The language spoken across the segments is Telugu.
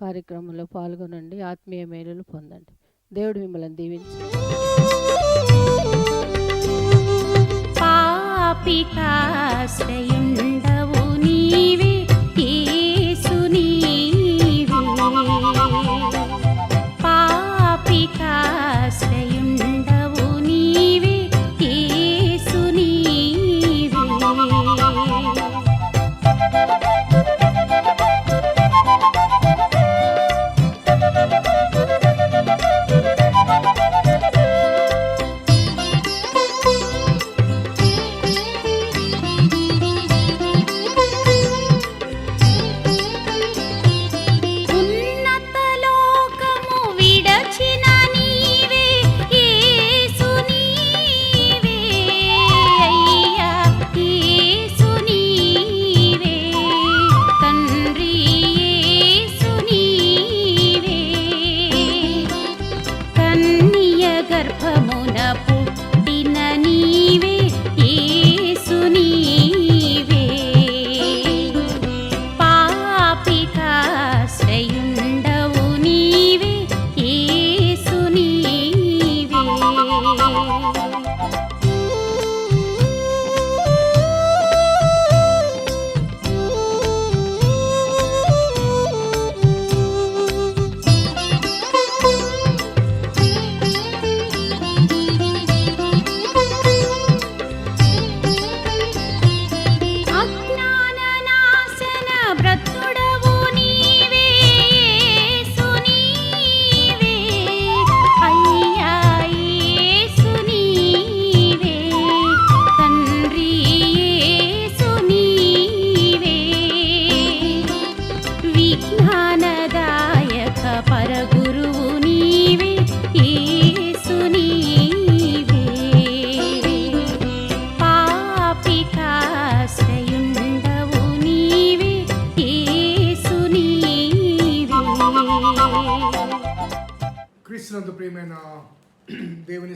కార్యక్రమంలో పాల్గొనండి. ఆత్మీయ మేలులు పొందండి. దేవుడు మిమ్మల్ని దీవించి. పాపితాశ్రయుండవు నీవే.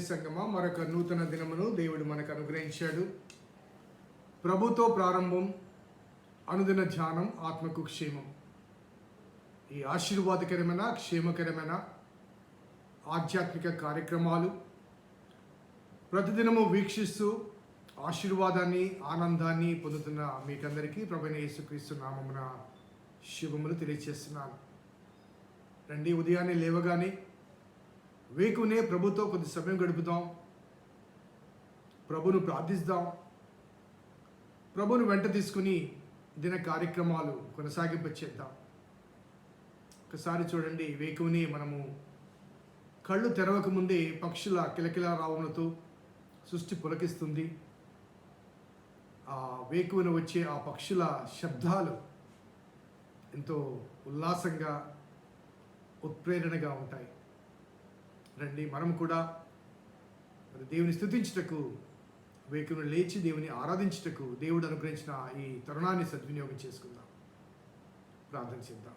సంగమా మరొక నూతన దినమును దేవుడు మనకు అనుగ్రహించాడు. ప్రభుతో ప్రారంభం అనుదిన ధ్యానం ఆత్మకు క్షేమం. ఈ ఆశీర్వాదకరమైన క్షేమకరమైన ఆధ్యాత్మిక కార్యక్రమాలు ప్రతిదినము వీక్షిస్తూ ఆశీర్వాదాన్ని ఆనందాన్ని పొందుతున్న మీకందరికీ ప్రభుని యేసుక్రీస్తు నామమున శుభములు తెలియజేస్తున్నాను రండి ఉదయాన్నే లేవగానే వేకునే ప్రభుతో కొద్ది సమయం గడుపుదాం. ప్రభును ప్రార్థిస్తాం. ప్రభును వెంట తీసుకుని దిన కార్యక్రమాలు కొనసాగింపచేద్దాం. ఒకసారి చూడండి వేకుని మనము కళ్ళు తెరవక ముందే పక్షుల కిలకిల రావణతో సృష్టి పులకిస్తుంది. ఆ వేకువన వచ్చే ఆ పక్షుల శబ్దాలు ఎంతో ఉల్లాసంగా ఉత్ప్రేరణగా ఉంటాయి. రండి మనం కూడా మరి దేవుని స్థుతించుటకు వేకును లేచి దేవుని ఆరాధించుటకు దేవుడు అనుగ్రహించిన ఈ తరుణాన్ని సద్వినియోగం చేసుకుందాం. ప్రార్థన చేద్దాం.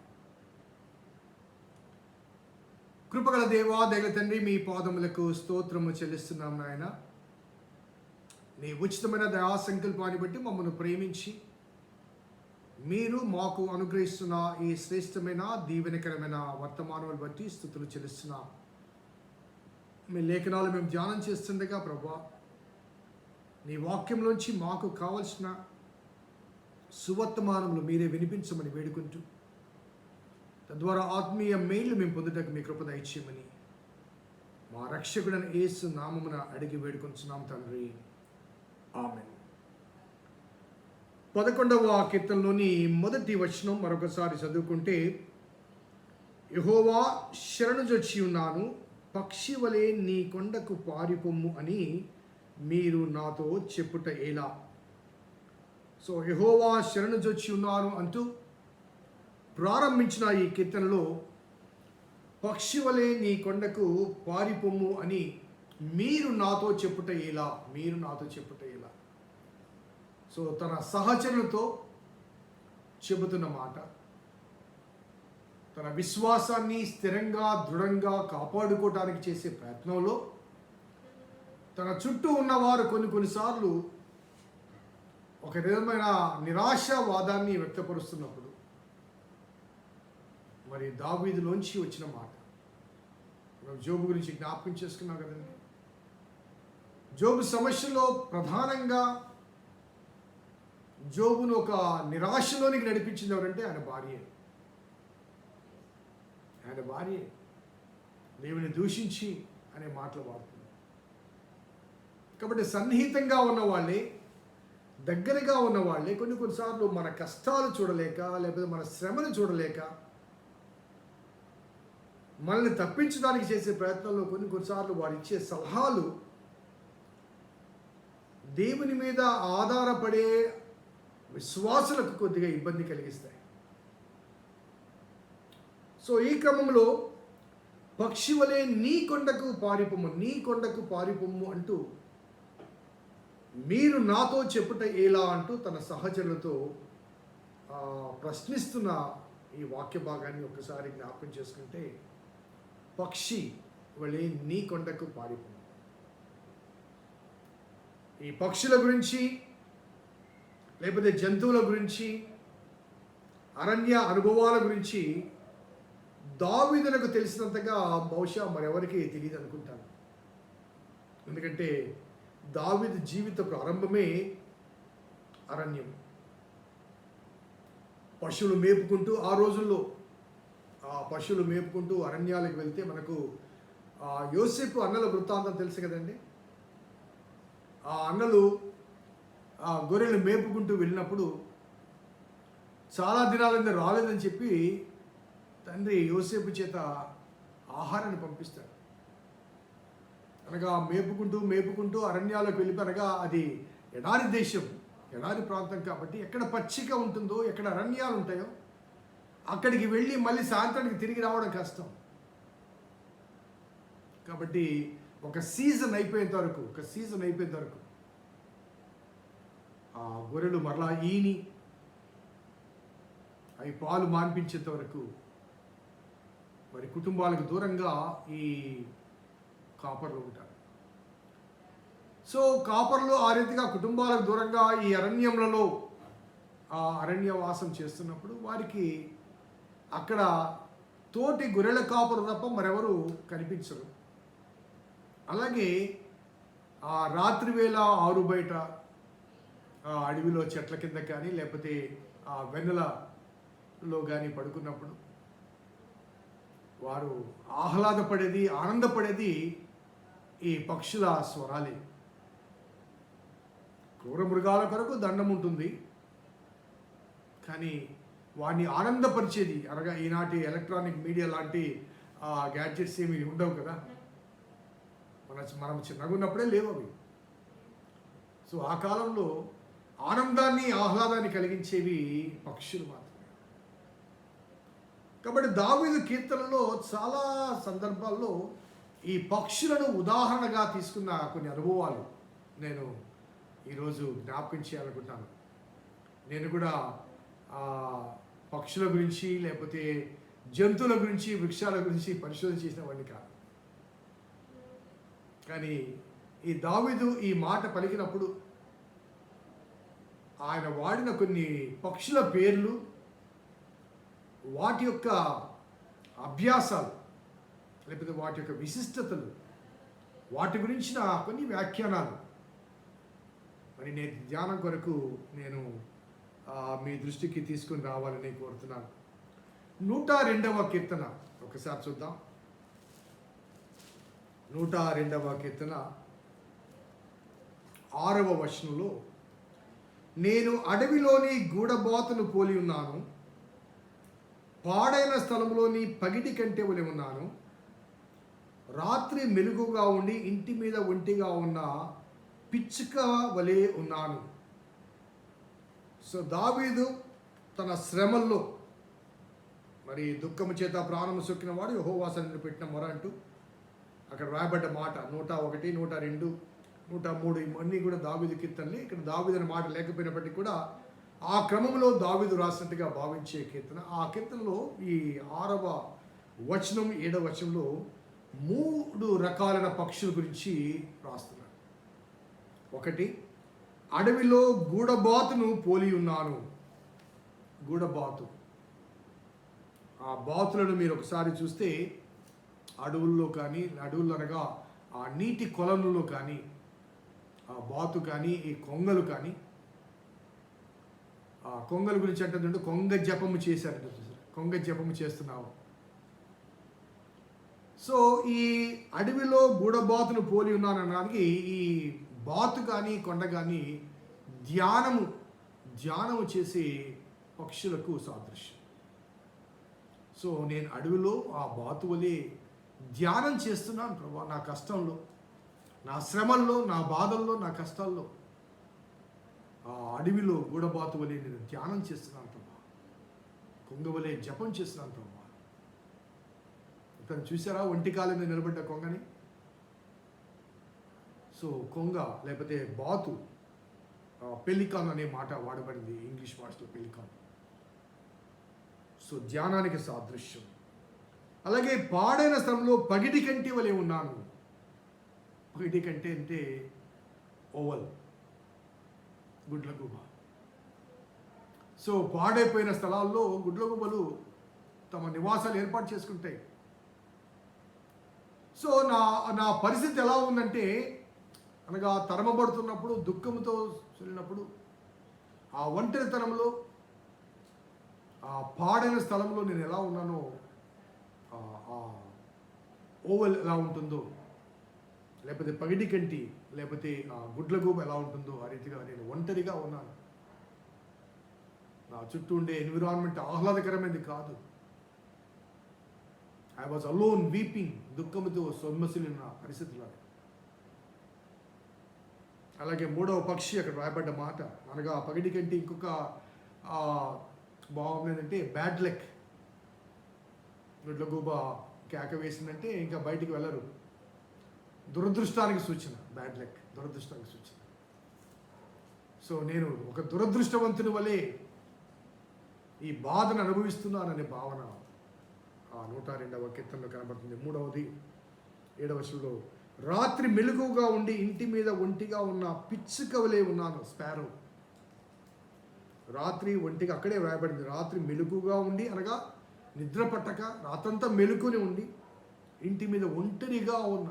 కృపగల దేవా దైవ తండ్రి మీ పాదములకు స్తోత్రము చెల్లిస్తున్నాం నాయన. నీ ఉచితమైన దయా సంకల్పాన్ని బట్టి మమ్మల్ని ప్రేమించి మీరు మాకు అనుగ్రహిస్తున్న ఈ శ్రేష్టమైన దీవెనకరమైన వర్తమానాలు బట్టి స్థుతులు చెల్లిస్తున్నాం. మీ లేఖనాలు మేము ధ్యానం చేస్తుండగా ప్రభా నీ వాక్యంలోంచి మాకు కావలసిన సువర్తమానములు మీరే వినిపించమని వేడుకుంటూ తద్వారా ఆత్మీయ మెయిల్ మేము పొందుటకు మీ కృపద ఇచ్చేయమని మా రక్షకుడని ఏసు నామమున అడిగి వేడుకొంచున్నాం తండ్రి. ఆమె పదకొండవ కీర్తనలోని మొదటి వచనం మరొకసారి చదువుకుంటే యహోవా శరణుజొచ్చి ఉన్నాను పక్షి వలె నీ కొండకు పారిపొమ్ము అని మీరు నాతో చెప్పుట ఎలా? సో యహోవా శరణుజొచ్చి ఉన్నారు అంటూ ప్రారంభించిన ఈ కీర్తనలో పక్షి వలె నీ కొండకు పారిపొమ్ము అని మీరు నాతో చెప్పుట ఎలా? మీరు నాతో చెప్పుట ఎలా? సో తన సహచరులతో చెబుతున్న మాట. తన విశ్వాసాన్ని స్థిరంగా దృఢంగా కాపాడుకోవటానికి చేసే ప్రయత్నంలో తన చుట్టూ ఉన్నవారు కొన్ని కొన్నిసార్లు ఒక విధమైన నిరాశావాదాన్ని వ్యక్తపరుస్తున్నప్పుడు మరి దావీదులోంచి వచ్చిన మాట. మనం జోబు గురించి జ్ఞాపకం చేసుకున్నాం కదండి. జోబు సమస్యలో ప్రధానంగా జోబును ఒక నిరాశలోనికి నడిపించింది ఎవరంటే ఆయన భార్య. ఆయన భార్య దేవుని దూషించి అనే మాటలు వాడుతుంది కాబట్టి సన్నిహితంగా ఉన్న వాళ్ళే దగ్గరగా ఉన్న వాళ్ళే కొన్ని కొన్నిసార్లు మన కష్టాలు చూడలేక లేకపోతే మన శ్రమను చూడలేక మనల్ని తప్పించడానికి చేసే ప్రయత్నంలో కొన్ని కొన్నిసార్లు వారు ఇచ్చే సలహాలు దేవుని మీద ఆధారపడే విశ్వాసులకు కొద్దిగా ఇబ్బంది కలిగిస్తాయి. సో ఈ క్రమంలో పక్షి వలె నీ కొండకు పారిపొమ్ము నీ కొండకు పారిపొమ్ము అంటూ మీరు నాతో చెప్పుట ఎలా అంటూ తన సహచరులతో ప్రశ్నిస్తున్న ఈ వాక్య భాగాన్ని ఒకసారి జ్ఞాపకం చేసుకుంటే పక్షి వలె నీ కొండకు పారిపొమ్ము. ఈ పక్షుల గురించి లేకపోతే జంతువుల గురించి అరణ్య అనుభవాల గురించి దావిదనకు తెలిసినంతగా బహుశా మరెవరికి తెలియదు అనుకుంటాను. ఎందుకంటే దావిద జీవిత ప్రారంభమే అరణ్యం. పశువులు మేపుకుంటూ ఆ రోజుల్లో ఆ పశువులు మేపుకుంటూ అరణ్యాలకు వెళ్తే మనకు ఆ యోసేపు అన్నల వృత్తాంతం తెలుసు కదండి? ఆ అన్నలు ఆ గొర్రెలు మేపుకుంటూ వెళ్ళినప్పుడు చాలా దినాలంగా రాలేదని చెప్పి తండ్రి యోసేపు చేత ఆహారాన్ని పంపిస్తాడు. అనగా మేపుకుంటూ మేపుకుంటూ అరణ్యాలకు వెళ్ళిపోనగా అది ఎడారి దేశం ఎడారి ప్రాంతం కాబట్టి ఎక్కడ పచ్చిక ఉంటుందో ఎక్కడ అరణ్యాలు ఉంటాయో అక్కడికి వెళ్ళి మళ్ళీ సాయంత్రానికి తిరిగి రావడం కష్టం. కాబట్టి ఒక సీజన్ అయిపోయేంత వరకు ఒక సీజన్ అయిపోయేంత వరకు ఆ గొర్రెలు మరలా ఈని అవి పాలు మాన్పించేంత వరకు మరి కుటుంబాలకు దూరంగా ఈ కాపర్లు ఉంటారు. సో కాపర్లు ఆ రీతిగా కుటుంబాలకు దూరంగా ఈ అరణ్యములలో ఆ అరణ్యవాసం చేస్తున్నప్పుడు వారికి అక్కడ తోటి గొర్రెల కాపరు తప్ప మరెవరు కనిపించరు. అలాగే ఆ రాత్రి వేళ ఆరు బయట ఆ అడవిలో చెట్ల కింద కానీ లేకపోతే ఆ వెన్నెలలో కానీ పడుకున్నప్పుడు వారు ఆహ్లాదపడేది ఆనందపడేది ఈ పక్షుల స్వరాలే. క్రూర మృగాల కొరకు దండం ఉంటుంది. కానీ వాడిని ఆనందపరిచేది అనగా ఈనాటి ఎలక్ట్రానిక్ మీడియా లాంటి గ్యాడ్జెట్స్ ఏమి ఉండవు కదా? మన మనం చిన్నగా ఉన్నప్పుడే లేవు అవి. సో ఆ కాలంలో ఆనందాన్ని ఆహ్లాదాన్ని కలిగించేవి పక్షులు మాత్రం కాబట్టి దావీదు కీర్తనలో చాలా సందర్భాల్లో ఈ పక్షులను ఉదాహరణగా తీసుకున్న కొన్ని అనుభవాలు నేను ఈరోజు జ్ఞాపకం చేయాలనుకుంటున్నాను. నేను కూడా పక్షుల గురించి లేకపోతే జంతువుల గురించి వృక్షాల గురించి పరిశోధన చేసిన వాడిని కాదు. కానీ ఈ దావిదు ఈ మాట పలికినప్పుడు ఆయన వాడిన కొన్ని పక్షుల పేర్లు వాటి యొక్క అభ్యాసాలు లేకపోతే వాటి యొక్క విశిష్టతలు వాటి గురించిన కొన్ని వ్యాఖ్యానాలు. మరి నేను ధ్యానం కొరకు నేను మీ దృష్టికి తీసుకుని రావాలని కోరుతున్నాను. నూట రెండవ కీర్తన ఒకసారి చూద్దాం. నూట రెండవ కీర్తన ఆరవ వచనంలో నేను అడవిలోని గూడబాతును పోలి ఉన్నాను. పాడైన స్థలంలోని పగిటి కంటే వలె ఉన్నాను. రాత్రి మెలుగుగా ఉండి ఇంటి మీద ఒంటిగా ఉన్న పిచ్చుక వలె ఉన్నాను. సో దావీదు తన శ్రమల్లో మరి దుఃఖము చేత ప్రాణము సొక్కిన వాడు పెట్టిన మొర అంటూ అక్కడ రాయబడ్డ మాట నూట ఒకటి నూట రెండు నూట మూడు ఇవన్నీ కూడా దావీదు కీర్తనలే. ఇక్కడ దావీదు అనే మాట లేకపోయినప్పటికీ కూడా ఆ క్రమంలో దావిదు రాసినట్టుగా భావించే కీర్తన. ఆ కీర్తనలో ఈ ఆరవ వచనం ఏడవ వచనంలో మూడు రకాలైన పక్షుల గురించి రాస్తున్నాడు ఒకటి అడవిలో గూడబాతును పోలి ఉన్నాను. గూడబాతు. ఆ బాతులను మీరు ఒకసారి చూస్తే అడవుల్లో కానీ అడవుల్లో అనగా ఆ నీటి కొలనులో కానీ ఆ బాతు కానీ ఈ కొంగలు కానీ కొంగల గురించి అంటుందంటే కొంగ జపము చేశారంట చూసారా? కొంగ జపము చేస్తున్నావు. సో ఈ అడవిలో గూడబాతును పోలి ఉన్నానడానికి ఈ బాతు కానీ కొండ కానీ ధ్యానము ధ్యానము చేసే పక్షులకు సాదృశ్యం. సో నేను అడవిలో ఆ బాతు వలె ధ్యానం చేస్తున్నాను ప్రభా నా కష్టంలో నా శ్రమల్లో నా బాధల్లో నా కష్టాల్లో. ఆ అడవిలో గూడబాతువలే నేను ధ్యానం చేస్తున్నాను ప్రభా. కొంగ జపం చేస్తున్నాను ప్రభా. తను చూసారా ఒంటి కాలం మీద నిలబడ్డ కొంగని? సో కొంగ లేకపోతే బాతు పెలికాన్ అనే మాట వాడబడింది ఇంగ్లీష్ భాషలో పెలికాన్. సో ధ్యానానికి సాదృశ్యం. అలాగే పాడైన స్థలంలో పగిటి కంటే వలె ఉన్నాను. పగిటి కంటే అంటే ఓవల్. గుడ్లగూబ. సో పాడైపోయిన స్థలాల్లో గుడ్లగూబలు తమ నివాసాలు ఏర్పాటు చేసుకుంటాయి. సో నా నా పరిస్థితి ఎలా ఉందంటే అనగా తరమబడుతున్నప్పుడు దుఃఖంతో వెళ్ళినప్పుడు ఆ ఒంటరితనంలో ఆ పాడైన స్థలంలో నేను ఎలా ఉన్నానో ఓవెల్ ఎలా ఉంటుందో లేకపోతే పగిడి కంటి లేకపోతే ఆ గుడ్లగూబ ఎలా ఉంటుందో ఆ రీతిగా నేను ఒంటరిగా ఉన్నాను. నా చుట్టూ ఉండే ఎన్విరాన్మెంట్ ఆహ్లాదకరమైనది కాదు. ఐ వాజ్ అలోన్ వీపింగ్ దుఃఖముతో సొమ్మసిలిన పరిస్థితుల్లో అలాగే మూడవ పక్షి అక్కడ రాయబడ్డ మాట. అనగా ఆ పగిడి కంటే ఇంకొక ఆ, ఏంటంటే బ్యాడ్ లెక్ గుడ్లగూబ కేక వేసిందంటే ఇంకా బయటికి వెళ్ళరు. దురదృష్టానికి సూచన. బ్యాడ్ లక్ దురదృష్టం వచ్చింది సో నేను ఒక దురదృష్టవంతుని వలె ఈ బాధను అనుభవిస్తున్నాననే భావన ఆ నూట రెండవ కీర్తనలో కనబడుతుంది. మూడవది ఏడవ వచనంలో రాత్రి మెలుగుగా ఉండి ఇంటి మీద ఒంటిగా ఉన్న పిచ్చుక వలె ఉన్నాను స్పారో. రాత్రి ఒంటిగా అక్కడే వ్రాయబడింది రాత్రి మెలుగుగా ఉండి అనగా నిద్ర పట్టక రాత్రంతా మెలుకుని ఉండి ఇంటి మీద ఒంటరిగా ఉన్న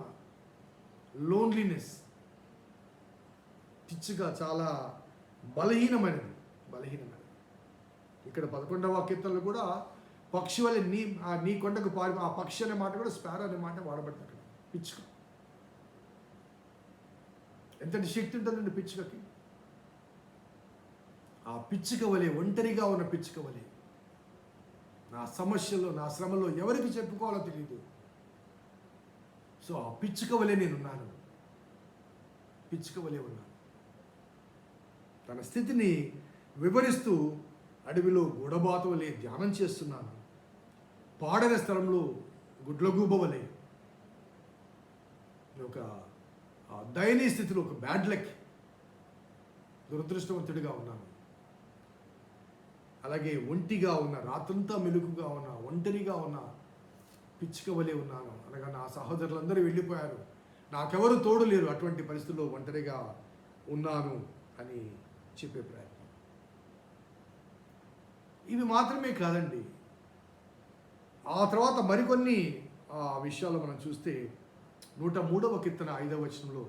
లోన్లీనెస్ పిచ్చిగా చాలా బలహీనమైనది. బలహీనమైనది. ఇక్కడ పదకొండవ కీర్తనలు కూడా పక్షి వల్ల నీ ఆ నీ కొండకు పారి ఆ పక్షి అనే మాట కూడా స్పారో అనే మాట వాడబడుతుంది అక్కడ. పిచ్చుక. ఎంతటి శక్తి ఉంటుందండి పిచ్చుకకి? ఆ పిచ్చుక వలె ఒంటరిగా ఉన్న పిచ్చుక వలె నా సమస్యలో నా శ్రమలో ఎవరికి చెప్పుకోవాలో తెలియదు సో ఆ పిచ్చుక వలె నేనున్నాను. పిచ్చుక వలె ఉన్నాను. తన స్థితిని వివరిస్తూ అడవిలో గూడబాత వలె ధ్యానం చేస్తున్నాను. పాడని స్థలంలో గుడ్లగూబ వలె. ఒక దయనీయ స్థితిలో ఒక బ్యాడ్ లక్. దురదృష్టవంతుడిగా ఉన్నాను. అలాగే ఒంటిగా ఉన్న రాత్రంతా మెలుకుగా ఉన్న ఒంటరిగా ఉన్న పిచ్చుక వలె ఉన్నాను. అనగా నా సహోదరులందరూ వెళ్ళిపోయారు. నాకెవరు తోడు లేరు. అటువంటి పరిస్థితుల్లో ఒంటరిగా ఉన్నాను అని చెప్పే ప్రయత్నం. ఇవి మాత్రమే కాదండి. ఆ తర్వాత మరికొన్ని ఆ, విషయాలు మనం చూస్తే నూట మూడవ కీర్తన ఐదవ వచనంలో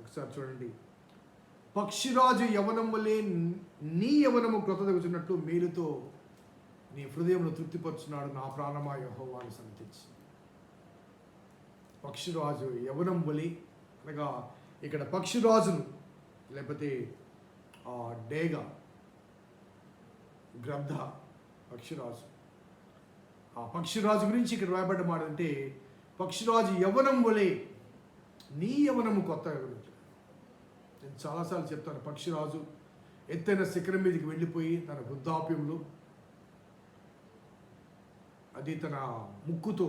ఒకసారి చూడండి. పక్షిరాజు యవనం వలె నీ యవనము క్రొత్తదగుచున్నట్లు మేలుతో నీ హృదయంలో తృప్తిపరుచున్నాడు నా ప్రాణమా యహోవాను సంతించి పక్షిరాజు యవనం బలి అనగా ఇక్కడ పక్షిరాజును లేకపోతే ఆ డేగ గ్రంథ పక్షిరాజు. ఆ పక్షిరాజు గురించి ఇక్కడ రాయబడ్డ మాట అంటే పక్షిరాజు యవనం వలే నీ యవనము కొత్త గురించి నేను చాలాసార్లు చెప్తాను పక్షిరాజు ఎత్తైన శిఖరం మీదకి వెళ్ళిపోయి తన వృద్ధాప్యంలో అది తన ముక్కుతో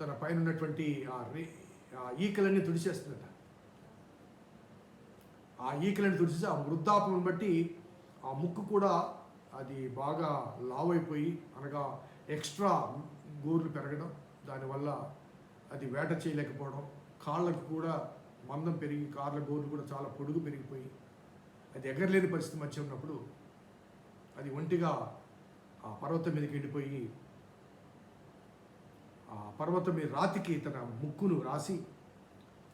తన పైన ఉన్నటువంటి ఆ రే ఆ ఈకలన్నీ తుడిచేస్తుందట. ఆ ఈకలను తుడిచేసి ఆ వృద్ధాప్యం బట్టి ఆ ముక్కు కూడా అది బాగా లావ్ అయిపోయి అనగా ఎక్స్ట్రా గోర్లు పెరగడం దానివల్ల అది వేట చేయలేకపోవడం కాళ్ళకి కూడా మందం పెరిగి కాళ్ళ గోర్లు కూడా చాలా పొడుగు పెరిగిపోయి అది ఎగరలేని పరిస్థితి మధ్య ఉన్నప్పుడు అది ఒంటిగా ఆ పర్వతం మీదకి వెళ్ళిపోయి పర్వతం మీద రాతికి తన ముక్కును రాసి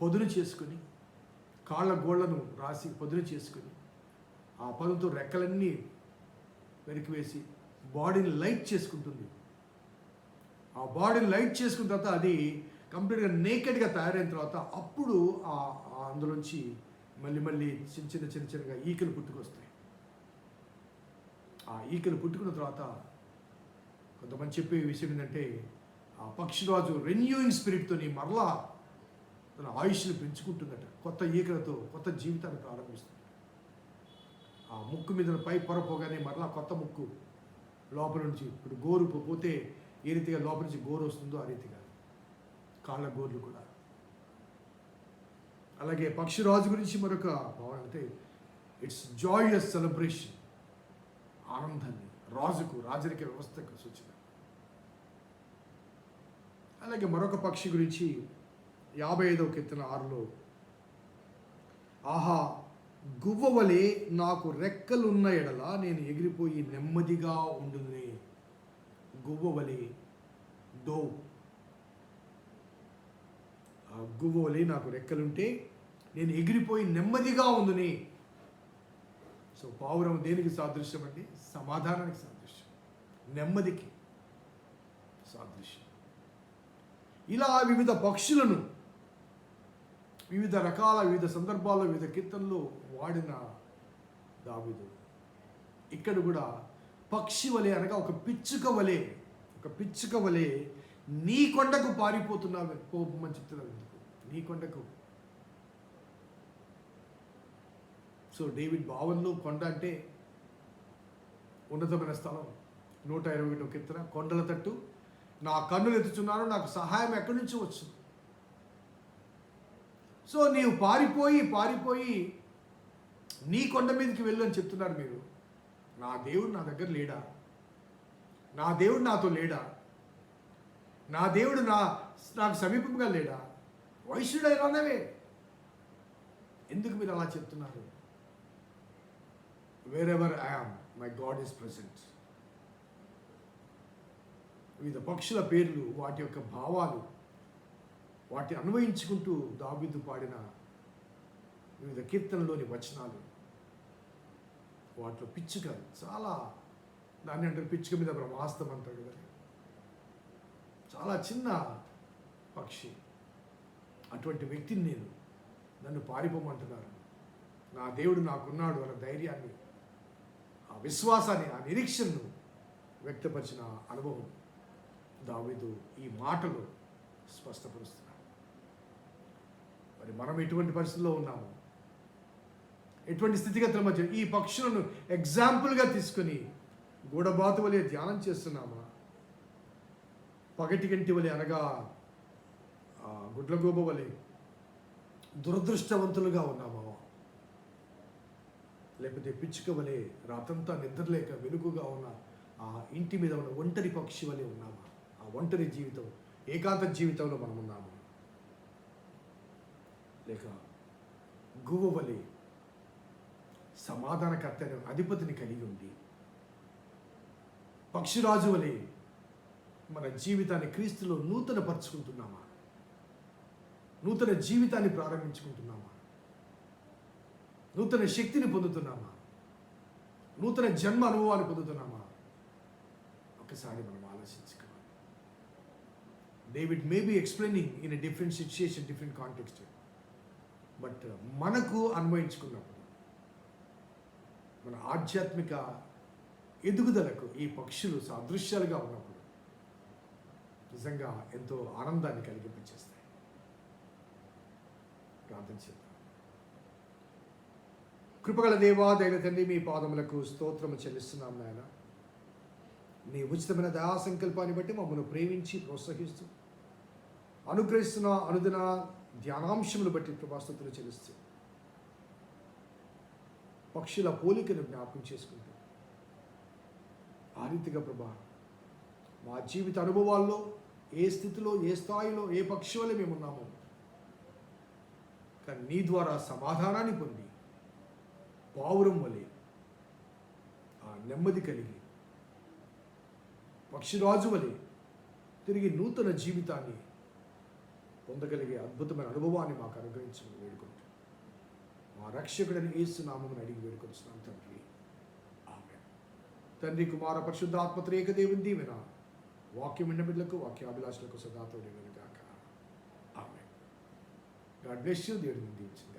పొదును చేసుకుని కాళ్ళ గోళ్ళను రాసి పొదును చేసుకుని ఆ పదుతో రెక్కలన్నీ వెనక్కి బాడీని లైట్ చేసుకుంటుంది. ఆ బాడీని లైట్ చేసుకున్న తర్వాత అది కంప్లీట్గా నేకెడ్గా తయారైన తర్వాత అప్పుడు ఆ అందులోంచి మళ్ళీ మళ్ళీ చిన్న చిన్న చిన్న చిన్నగా ఈకలు పుట్టుకొస్తాయి. ఆ ఈకలు పుట్టుకున్న తర్వాత కొంతమంది చెప్పే విషయం ఏంటంటే పక్షిరాజు రెన్యూయింగ్ స్పిరిట్తోని మరలా తన ఆయుష్ని పెంచుకుంటుందట. కొత్త ఈకలతో కొత్త జీవితాన్ని ప్రారంభిస్తుంది. ఆ ముక్కు మీద పై పొరపోగానే మరలా కొత్త ముక్కు లోపల నుంచి ఇప్పుడు గోరు పోతే ఏ రీతిగా లోపల నుంచి గోరు వస్తుందో ఆ రీతిగా. కాళ్ళ గోర్లు కూడా. అలాగే పక్షిరాజు గురించి మరొక భావన అంటే ఇట్స్ జాయస్ సెలబ్రేషన్. ఆనందాన్ని రాజుకు రాజరిక వ్యవస్థకు సూచన అలాగే మరొక పక్షి గురించి యాభై ఐదవ కీర్తన ఆరులో ఆహా గువ్వవలే నాకు రెక్కలున్న ఎడల నేను ఎగిరిపోయి నెమ్మదిగా ఉండునే. గువ్వవలే దో గువ్వవలే నాకు రెక్కలుంటే నేను ఎగిరిపోయి నెమ్మదిగా ఉందిని సో పావురం దేనికి సాదృశ్యం అండి సమాధానానికి సాదృశ్యం. నెమ్మదికి సాదృశ్యం. ఇలా వివిధ పక్షులను వివిధ రకాల వివిధ సందర్భాల్లో వివిధ కీర్తనలు వాడిన దావిదు. ఇక్కడ కూడా పక్షి వలె అనగా ఒక పిచ్చుక వలె ఒక పిచ్చుక వలె నీ కొండకు పారిపోతున్నావు కోపమని చెప్తున్నావు ఎందుకు? నీ కొండకు. సో డేవిడ్ భావన్లో కొండ అంటే ఉన్నతమైన స్థలం నూట ఇరవై ఒకటో కీర్తన కొండల తట్టు నా కన్నులు ఎత్తుచున్నాను నాకు సహాయం ఎక్కడి నుంచి వచ్చు సో నీవు పారిపోయి పారిపోయి నీ కొండ మీదకి వెళ్ళు అని చెప్తున్నారు మీరు. నా దేవుడు నా దగ్గర లేడా? నా దేవుడు నాతో లేడా? నా దేవుడు నా నాకు సమీపంగా లేడా? వైశ్యుడైనానవే ఎందుకు మీరు అలా చెప్తున్నారు? Wherever I am my God is present వివిధ పక్షుల పేర్లు వాటి యొక్క భావాలు వాటిని అన్వయించుకుంటూ దాబిద్దు పాడిన వివిధ కీర్తనలోని వచనాలు. వాటిలో పిచ్చుక చాలా దాన్ని అంటారు పిచ్చుక మీద బ్రహ్మాస్తం అంటారు కదా. చాలా చిన్న పక్షి. అటువంటి వ్యక్తిని నేను నన్ను పారిపోమంటున్నారు. నా దేవుడు నాకున్నాడు అన్న ధైర్యాన్ని ఆ విశ్వాసాన్ని ఆ నిరీక్షను వ్యక్తపరిచిన అనుభవం. దావిదు ఈ మాటలు స్పష్టపరుస్తున్నాడు. మరి మనం ఎటువంటి పరిస్థితుల్లో ఉన్నాము? ఎటువంటి స్థితిగతుల మధ్య ఈ పక్షులను ఎగ్జాంపుల్గా తీసుకొని గూడబాతు వలె ధ్యానం చేస్తున్నామా? పగటి గంటి వలె అనగా గుడ్లగూబ వలె దురదృష్టవంతులుగా ఉన్నామా? లేకపోతే పిచ్చుక వలె రాతంతా నిద్రలేక వెలుగుగా ఉన్న ఆ ఇంటి మీద ఉన్న ఒంటరి పక్షి వలె ఉన్నామా? ఒంటరి జీవితం ఏకాంత జీవితంలో మనం ఉన్నాము. లేక గువ్వ వలె సమాధానకర్త అధిపతిని కలిగి ఉంది పక్షిరాజు వలె మన జీవితాన్ని క్రీస్తులో నూతన పరుచుకుంటున్నామా నూతన జీవితాన్ని ప్రారంభించుకుంటున్నామా? నూతన శక్తిని పొందుతున్నామా? నూతన జన్మ అనుభవాన్ని పొందుతున్నామా? ఒకసారి మనం ఆలోచించుకో David may be explaining in a different situation different context but మనకు అన్వయించుకున్నప్పుడు మన ఆధ్యాత్మిక ఎదుగుదలకు ఈ పక్షులు సాదృశ్యాలుగా ఉన్నప్పుడు నిజంగా ఎంతో ఆనందాన్ని కలిగింపచేస్తాయి. ప్రార్థన చేద్దాం. కృపగల దేవా దైవ తండ్రి మీ పాదములకు స్తోత్రము చెల్లిస్తున్నాం నాయన. నీ ఉచితమైన దయా సంకల్పాన్ని బట్టి మమ్మల్ని ప్రేమించి ప్రోత్సహిస్తూ అనుగ్రహిస్తున్న అనుదిన ధ్యానాంశములు బట్టి ప్రభాస్తుతులు చెల్లిస్తూ. పక్షుల పోలికను జ్ఞాపకం చేసుకుంటూ. ఆ రీతిగా ప్రభా మా జీవిత అనుభవాల్లో ఏ స్థితిలో ఏ స్థాయిలో ఏ పక్షి వల్ల మేము ఉన్నామో. కానీ నీ ద్వారా సమాధానాన్ని పొంది పావురం వలె ఆ నెమ్మది కలిగి పక్షిరాజు వలె తిరిగి నూతన జీవితాన్ని పొందగలిగే అద్భుతమైన అనుభవాన్ని మాకు అనుగ్రహించమని వేడుకుంటాం మా రక్షకుడని ఏసునామని అడిగి వేడుకొస్తున్నాం తండ్రి. ఆమె తండ్రి కుమార పరిశుద్ధ ఆత్మత్రేక దేవుని. దీవెన వాక్యం విన్న బిడ్డలకు వాక్యాభిలాషులకు సదాతో గాక. ఆమె గాడ్ బ్లెస్ యూ దేవుడిని దీవించింది